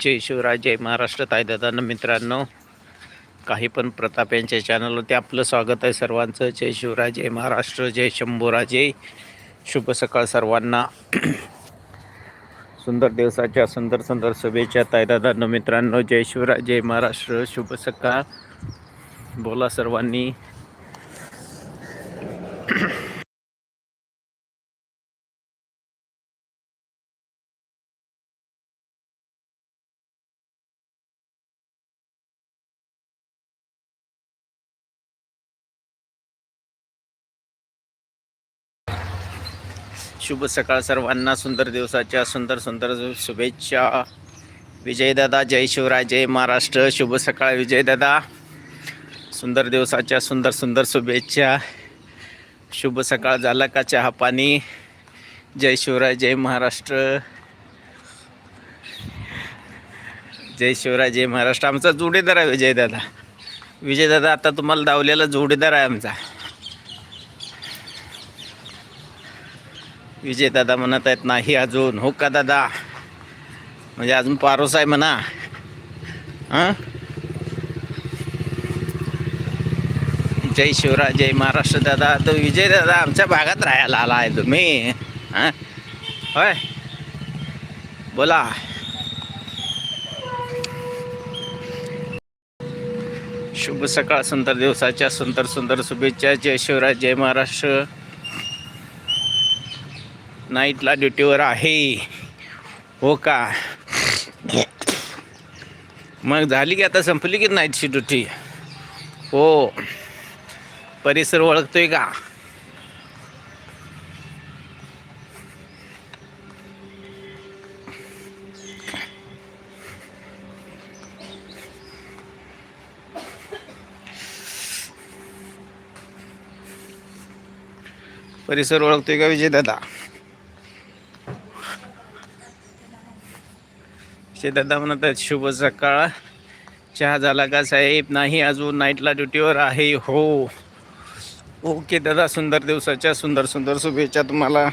जय शिवराय जय महाराष्ट्र. तायदादांना मित्रांनो काही पण प्रताप यांच्या चॅनलवरती आपलं स्वागत आहे सर्वांचं. जय शिवराय जय महाराष्ट्र जय शंभूराजे. शुभ सकाळ सर्वांना. सुंदर दिवसाच्या सुंदर सुंदर शुभेच्छा. तायदादांना मित्रांनो जय शिवराय जय महाराष्ट्र. शुभ सकाळ. बोला सर्वांनी. शुभ सकाळ सर्वांना. सुंदर दिवसाच्या सुंदर सुंदर शुभेच्छा. विजयदादा जय शिवराय जय महाराष्ट्र. शुभ सकाळ विजयदादा. सुंदर दिवसाच्या सुंदर सुंदर शुभेच्छा. शुभ सकाळ झाला का चहा पाणी? जय शिवराय जय महाराष्ट्र. जय शिवराय जय महाराष्ट्र. आमचा जोडीदार आहे विजयदादा. विजयदादा आता तुम्हाला धावलेला जोडीदार आहे आमचा. विजय दादा म्हणत आहेत नाही अजून. हो का दादा? म्हणजे अजून पारोस आहे म्हणा. हां? जय शिवराय जय महाराष्ट्र दादा. तो विजय दादा आमच्या भागात राहायला आला आहे तुम्ही. हां? होय. बोला. शुभ सकाळ सुंदर दिवसाच्या सुंदर सुंदर शुभेच्छा. जय शिवराय जय महाराष्ट्र. नाईटला ड्युटीवर आहे. हो का? मग झाली की आता संपली की नाईटची ड्युटी? हो. परिसर ओळखतोय का? परिसर ओळखतोय का विजय दादा? दादा म्हणत आहेत शुभ सकाळ. चहा झाला का साहेब? नाही अजून नाईटला ड्युटीवर आहे. हो. ओके दादा सुंदर दिवसाच्या सुंदर सुंदर शुभेच्छा तुम्हाला.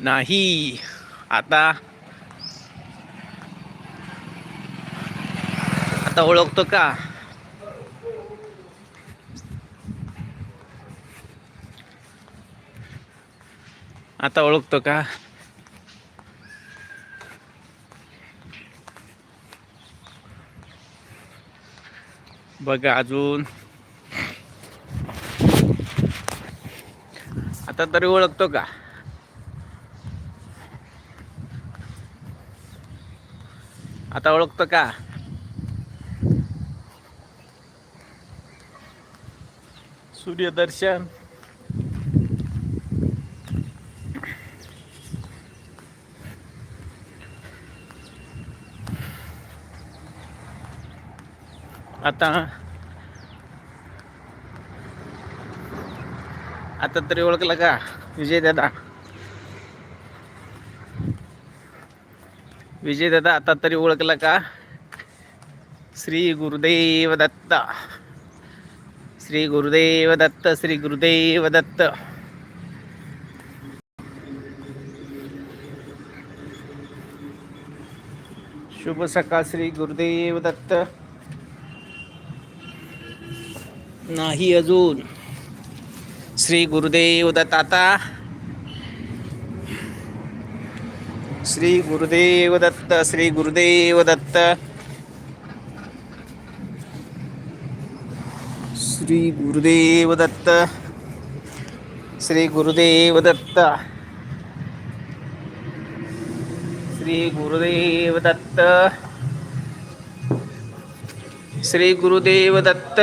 नाही. आता आता ओळखतो का? आता ओळखतो का? बघा अजून. आता तरी ओळखतो का? आता ओळखतो का? सूर्यदर्शन. आता आता तरी ओळखलं का? विजय दादा. विजय दादा आता तरी ओळखलं का? श्री गुरुदेव दत्त. श्री गुरुदेव दत्त श्री गुरुदेव दत्त. शुभ सकाळ श्री गुरुदेव दत्त. नाही अजून. श्री गुरुदेव दत्त आता श्री गुरुदेव दत्त श्री गुरुदेव दत्त. श्री गुरुदेव दत्त. श्री गुरुदेव दत्त. श्री गुरुदेव दत्त. श्री गुरुदेव दत्त.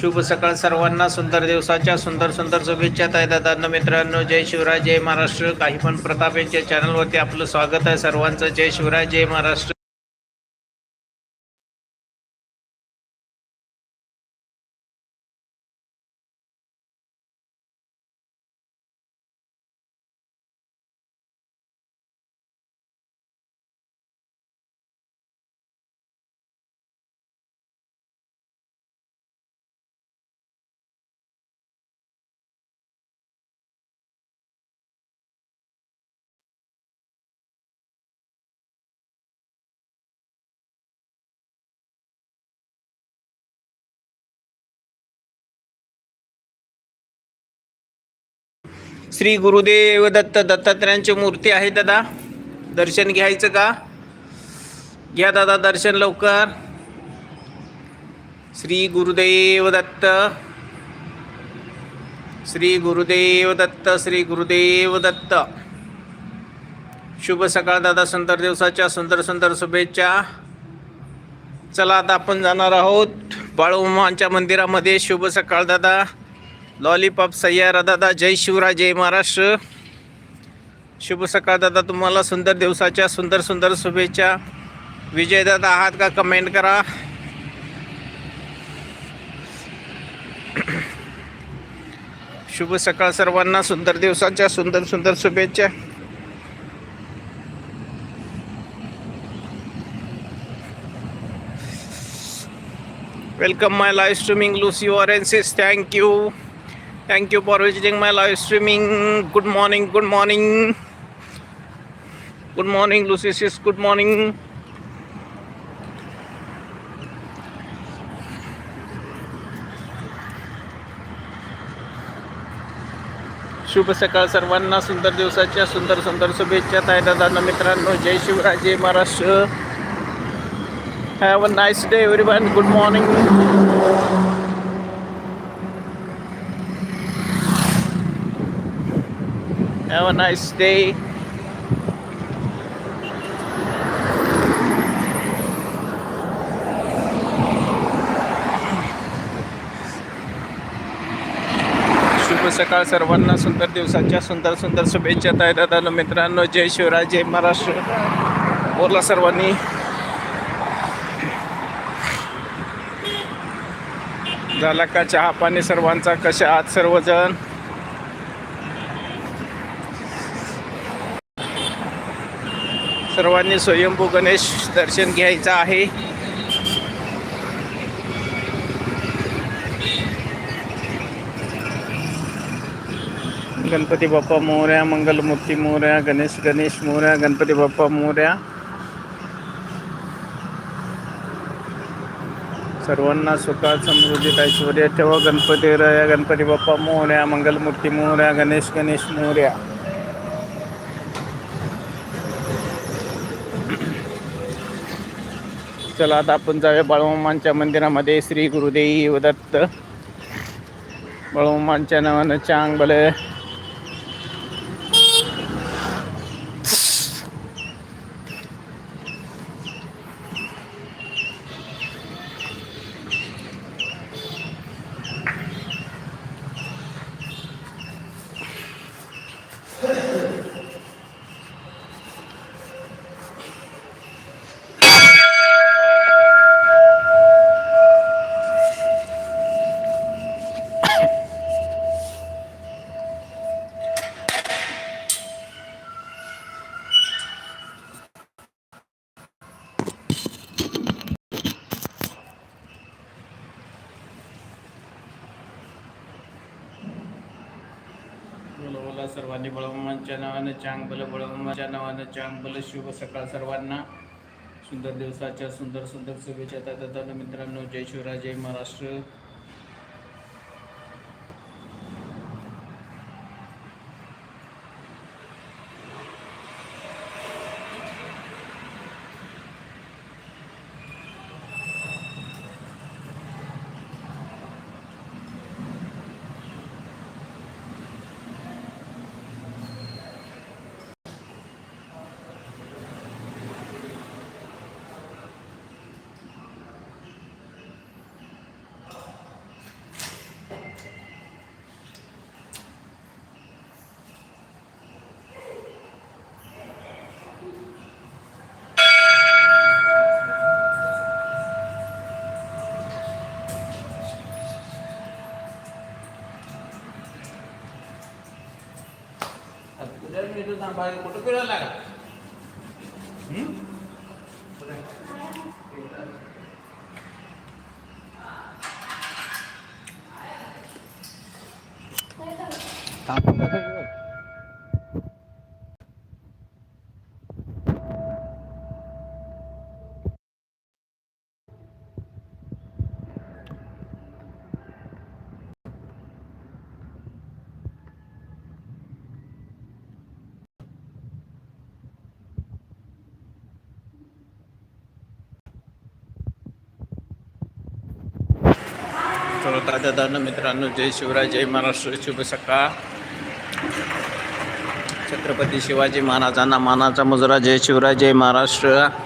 शुभ सकाळ सर्वांना सुंदर दिवसाच्या सुंदर सुंदर शुभेच्छा ताई दादा मित्रांनो जय शिवराय जय महाराष्ट्र. काही पण प्रताप यांच्या चॅनलवरती आपलं स्वागत आहे सर्वांचं. जय शिवराय जय महाराष्ट्र. श्री गुरुदेव दत्त दत्तात्रयांची मूर्ती आहे दादा. दर्शन घ्यायचं का? घ्या दादा दर्शन लवकर. श्री गुरुदेव दत्त. श्री गुरुदेव दत्त श्री गुरुदेव दत्त. शुभ सकाळ दादा सुंदर दिवसाच्या सुंदर सुंदर शुभेच्छा. चला आता आपण जाणार आहोत बाळूमांच्या मंदिरामध्ये. शुभ सकाळ दादा. लॉलीपॉप सय्यारा दादा. जय शिवराय जय महाराष्ट्र. शुभ सकाळ दादा. तुम्हाला सुंदर दिवसाच्या सुंदर सुंदर शुभेच्छा. विजय दादा आहात का? कमेंट करा. शुभ सकाळ सर्वांना. सुंदर दिवसाच्या सुंदर सुंदर शुभेच्छा. Welcome my live streaming Lucy orensis thank you thank you for visiting my live streaming good morning good morning good morning lucy sis good morning शुभ सकाळ सर्वांना सुंदर दिवसाच्या सुंदर सुंदर शुभेच्छा ताई दादा मित्रांनो जय शिवराय जय Maharashtra Have a nice day, everyone. Good morning. Have a nice day. शुभ सकाळ सर्वांना. सुंदर दिवसाच्या सुंदर सुंदर शुभेच्छा ताई दादा मित्रांनो. जय शिवराय जय महाराष्ट्र. बोला सर्वांनी. झाला का चहा पाणी सर्वांचा? कशा आहात सर्वजण? सर्वांनी स्वयंभू गणेश दर्शन घ्यायचं आहे. गणपती बाप्पा मोऱ्या मंगलमूर्ती मोऱ्या गणेश गणेश मोऱ्या गणपती बाप्पा मोऱ्या सर्वांना सुखात समृद्धीत ऐश्वर्य ठेवा गणपती रया गणपती बाप्पा मोऱ्या मंगलमूर्ती मोऱ्या गणेश गणेश मोऱ्या चला आता आपण जाऊया बाळूमामांच्या मंदिरामध्ये. श्री गुरुदेव दत्त. बाळूमामांच्या नावानं चांग बले बोला बोला सर्वांनी बळवमांच्या नावानं चांग बल बळवमाच्या नावानं चांग बल. शुभ सकाळ सर्वांना. सुंदर दिवसाच्या सुंदर सुंदर शुभेच्छा. दादा मित्रांनो जय शिवराय जय महाराष्ट्र. আপনার বাড়ির ফটো করে লাগা। হুম? তারপরে श्रोता दादा मित्रांनो जय शिवराय जय महाराष्ट्र शुभ सकाळ. छत्रपती शिवाजी महाराजांना मानाचा मुजरा जय शिवराय जय महाराष्ट्र.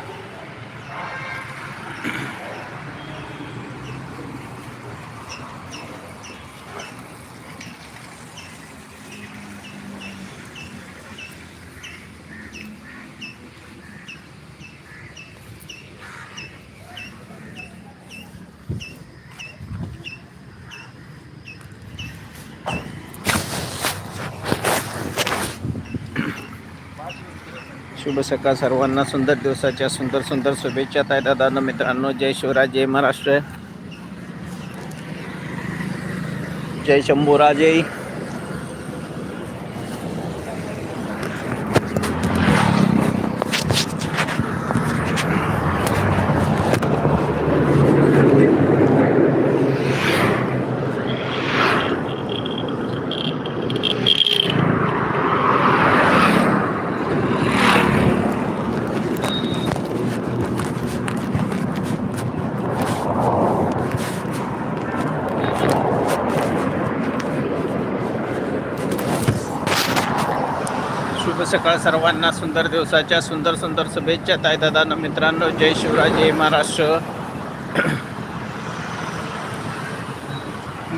शुभ सकाळ सर्वांना. सुंदर दिवसाच्या सुंदर सुंदर शुभेच्छा ताई दादा मित्रांनो. जय शिवराज जय महाराष्ट्र. जय शंभूराजय शुभ सकाळ सर्वांना सुंदर दिवसाच्या सुंदर सुंदर शुभेच्छा. तायदादानं दादा मित्रांनो जय शिवराज जय महाराष्ट्र.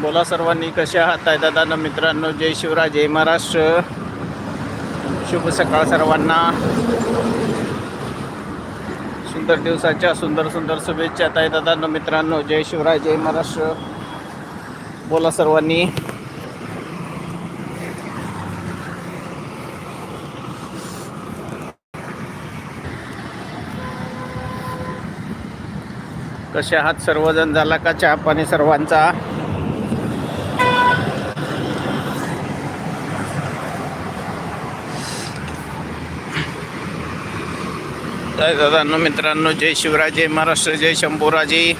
बोला सर्वांनी कसे आहात ताई दादा मित्रांनो जय शिवराज जय महाराष्ट्र. शुभ सकाळ सर्वांना. सुंदर दिवसाच्या सुंदर सुंदर शुभेच्छा ताई दादा मित्रांनो जय शिवराज जय महाराष्ट्र. बोला सर्वांनी. कसे आहात सर्वजण? झाला का चहा पाणी सर्वांचा? दादांनो मित्रांनो जय शिवराय जय महाराष्ट्र जय शंभूराजी.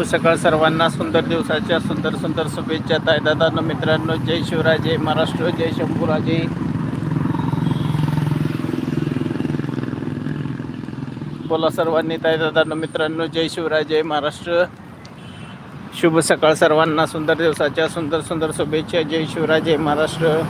शुभ सकाळ सर्वांना सुंदर दिवसाच्या सुंदर सुंदर शुभेच्छा. ताई दादा मित्रांनो जय शिवराय जय महाराष्ट्र जय शंभूराजे. बोला सर्वांनी ताय दादा मित्रांनो जय शिवराय जय महाराष्ट्र. शुभ सकाळ सर्वांना सुंदर दिवसाच्या सुंदर सुंदर शुभेच्छा. जय शिवराय जय महाराष्ट्र.